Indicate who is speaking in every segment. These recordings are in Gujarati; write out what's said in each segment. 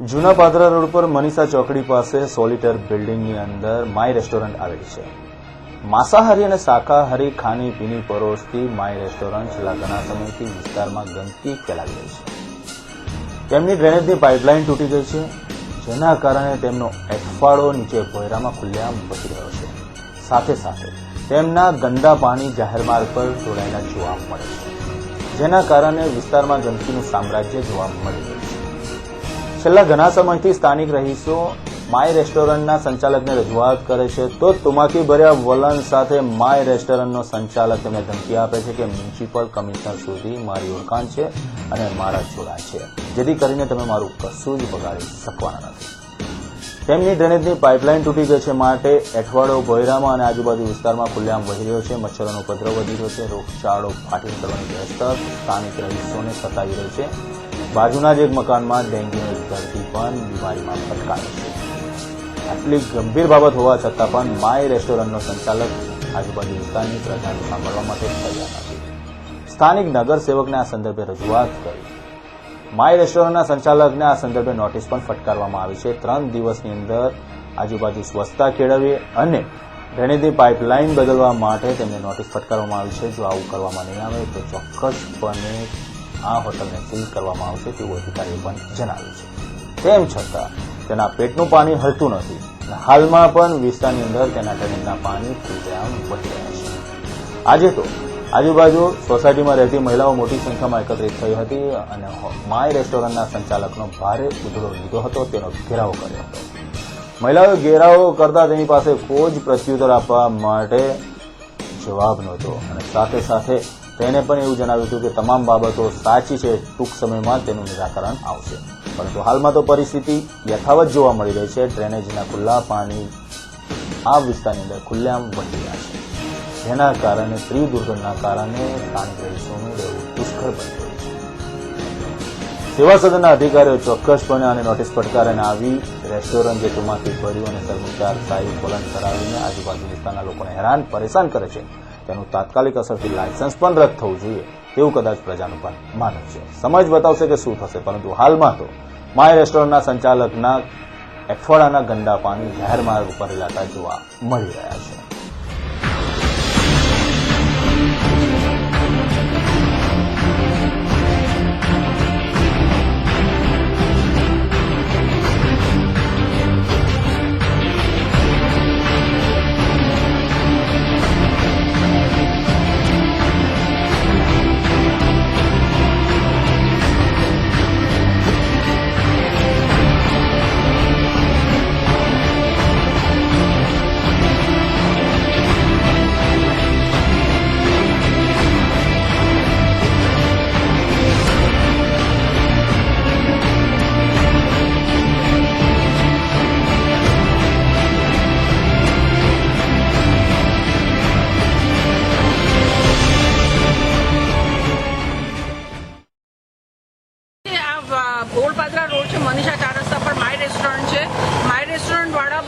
Speaker 1: જૂના પાદરા રોડ પર મનીષા ચોકડી પાસે સોલિટર બિલ્ડિંગની અંદર માય રેસ્ટોરન્ટ આવેલી છે. માંસાહારી અને શાકાહારી ખાણી પીણી પરોશથી માય રેસ્ટોરન્ટ છેલ્લા ઘણા સમયથી વિસ્તારમાં ગંદકી ફેલાવી રહી છે. તેમની ડ્રેનેજની પાઇપલાઇન તૂટી ગઈ છે, જેના કારણે તેમનો એફાળો નીચે ભોયરામાં ખુલ્લેઆમ વધી રહ્યો છે. સાથે સાથે તેમના ગંદા પાણી જાહેર માર્ગ પર ઢોળાયેલા જોવા મળે છે, જેના કારણે વિસ્તારમાં ગંદકીનું સામ્રાજ્ય જોવા મળી રહ્યું છે. છેલ્લા ઘણા સમયથી સ્થાનિક રહીશો માય રેસ્ટોરન્ટના સંચાલકને રજૂઆત કરે છે, તો તુમાકી ભર્યા વલણ સાથે માય રેસ્ટોરન્ટનો સંચાલક તેમને ધમકી આપે છે કે મ્યુનિસિપલ કમિશનર સુધી મારી ઓળખાણ છે અને મારા જોડા છે, જેથી કરીને તમે મારું કશું જ બગાડી શકવાના નથી. તેમની ડ્રેનેજની પાઇપલાઇન તૂટી ગઈ છે માટે એઠવાડો ભોયરામાં અને આજુબાજુ વિસ્તારમાં ખુલ્લેઆમ વહી રહ્યો છે, મચ્છરોનો ઉપદ્રવ વધી રહ્યો છે, રોગચાળો ફાટી નીકળવાની દસ્તક સ્થાનિક રહીશોને સતાવી રહ્યો છે. બાજુના જ એક મકાનમાં ડેન્ગ્યુની ધરતી પણ બીમારીમાં ફટકારે છે. આટલી ગંભીર બાબત હોવા છતાં પણ માય રેસ્ટોરન્ટનો સંચાલક આજુબાજુ વિસ્તારની પ્રજાને સાંભળવા માટે તૈયાર નથી. સ્થાનિક નગરસેવકને આ સંદર્ભે રજૂઆત કરી. માય રેસ્ટોરન્ટના સંચાલકને આ સંદર્ભે નોટિસ પણ ફટકારવામાં આવી છે. ત્રણ દિવસની અંદર આજુબાજુ સ્વચ્છતા કેળવવી અને ડ્રેનેજની પાઇપલાઇન બદલવા માટે તેમને નોટિસ ફટકારવામાં આવી છે. જો આવું કરવામાં નહીં આવે તો ચોક્કસપણે આ હોટલને સીલ કરવામાં આવશે તેવું અધિકારીએ પણ જણાવ્યું છે. તેમ છતાં, તેના પેટનું પાણી હલતું નથી હાલમાં પણ વિસ્તારની અંદર તેના ડ્રેનેજના પાણી ખુલ્લેઆમ વહી રહ્યા છે. આજે તો આજુબાજુ સોસાયટીમાં રહેતી મહિલાઓ મોટી સંખ્યામાં એકત્રિત થઈ હતી અને માય રેસ્ટોરન્ટના સંચાલકનો ભારે ઉધડો લીધો હતો, તેનો ઘેરાવો કર્યો હતો. મહિલાઓએ ઘેરાવો કરતા તેની પાસે કોઈ જ પ્રત્યુત્તર આપવા માટે જવાબ નહોતો અને સાથે સાથે તેને પણ એવું જણાવ્યું હતું કે તમામ બાબતો સાચી છે, ટૂંક સમયમાં તેનું નિરાકરણ આવશે. પરંતુ હાલમાં તો પરિસ્થિતિ યથાવત જોવા મળી રહી છે. ડ્રેનેજના ખુલ્લા પાણી આ વિસ્તારની અંદર ખુલ્લેઆમ વહી રહ્યા છે. જેના કારણે ત્રી દુર્ઘટના કારણે સ્થાનિક રહીશોનું રહેવું દુષ્કર બની રહ્યું છે. સેવા સદનના અધિકારીઓ ચોક્કસપણે આને નોટિસ પડકારીને આવી રેસ્ટોરન્ટ જે તુમાકી ભર્યું અને કર્મચાર સાહેબ પોલન કરાવીને આજુબાજુ વિસ્તારના લોકોને હેરાન, પરેશાન કરે છે. તેનું તાત્કાલિક અસરથી લાયસન્સ પણ રદ થવું જોઈએ, તેવું કદાચ પ્રજાનું પણ માનવ છે. સમજ બતાવશે કે શું થશે, પરંતુ હાલમાં તો માય રેસ્ટોરન્ટના સંચાલકના અઠવાડાના ગંદા પાણી જાહેર માર્ગ ઉપર રેલાતા જોવા મળી રહ્યા છે.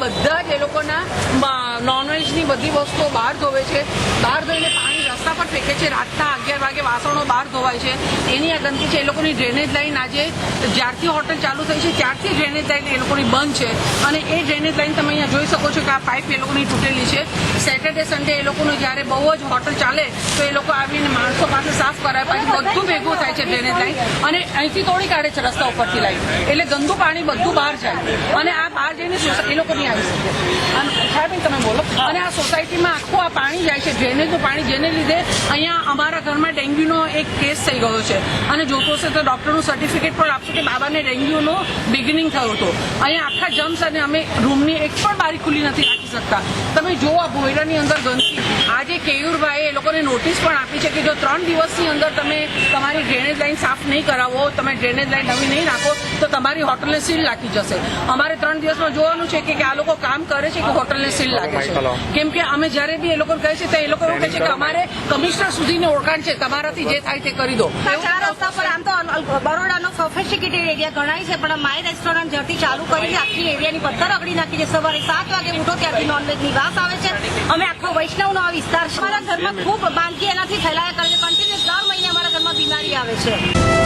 Speaker 2: બધા જ એ લોકોના નોનવેજની બધી વસ્તુઓ બહાર ધોવે છે. બહાર ધોઈને પાણી રસ્તા પર ફેંકે છે. રાતના અગિયાર વાગે વાસણો બહાર ધોવાય છે. એની આ ગંદકી છે એ લોકોની ડ્રેનેજ લાઈન આજે જ્યારથી હોટલ ચાલુ થઈ છે ત્યારથી ડ્રેનેજ લાઈન એ લોકોની બંધ છે. અને એ ડ્રેનેજ લાઈન તમે અહીંયા જોઈ શકો છો કે આ પાઇપ એ લોકોની તૂટેલી છે. સેટરડે સન્ડે એ લોકોનું જ્યારે બહુ જ હોટલ ચાલે તો એ લોકો આવીને માણસો પાસે સાફ કરાય પછી બધું ભેગું થાય છે ડ્રેનેજ લાઈન અને અહીંથી તોડી કાઢે છે રસ્તા ઉપરથી લાઈન એટલે ગંદુ પાણી બધું બહાર જાય. અને આ બહાર જઈને એ લોકો નહીં આવી શકે અને સાહેબ તમે બોલો. અને આ સોસાયટીમાં આખું આ પાણી જાય છે ડ્રેનેજનું પાણી જેને લીધે અહીંયા અમારા ઘરમાં ડેન્ગ્યુનો એક કેસ થઈ ગયો છે. અને જોતો હશે તો ડોક્ટરનું સર્ટિફિકેટ પણ આપશું કે બાબાને ડેન્ગ્યુનો બિગિનિંગ થયો હતો. અહીંયા આખા જમ્સ અને અમે રૂમની એક પણ બારી ખુલ્લી નથી રાખી શકતા. તમે જુઓ ભોયરાની અંદર ગંદકી. આજે કેયુરભાઈએ એ લોકોને નોટિસ પણ આપી છે કે જો ત્રણ દિવસની અંદર તમે તમારી ડ્રેનેજ લાઇન સાફ નહીં કરાવો, તમે ડ્રેનેજ લાઇન નવી નહીં રાખો, તો તમારી હોટલને સીલ રાખી જશે. અમારે ત્રણ દિવસમાં જોવાનું છે કે કે આ લોકો કામ કરે છે કે હોટલને સીલ લાગે છે. કેમ કે અમે જ્યારે બી એ લોકો કહે છે તો એ લોકો એવું કહે છે કે અમારે કમિશનર સુધીની ઓળખાણ છે. તમારાથી જે થાય તે કરી દો.
Speaker 3: ચાર રસ્તા પર આમ તો બરોડાનો સોફિસ્ટિકેટેડ એરિયા ગણાય છે પણ માય રેસ્ટોરન્ટ જ્યાંથી ચાલુ કરી આખી એરિયાની પથ્થર અગડી નાખી છે. સવારે સાત વાગે ઉઠો ત્યાંથી નોનવેજની વાસ આવે છે. અમે આખો વૈષ્ણવનો આ વિસ્તાર છે. અમારા ઘરમાં ખૂબ માંદગી એનાથી ફેલાયા કરે છે. કન્ટિન્યુઅસ દર મહિને અમારા ઘરમાં બીમારી આવે છે.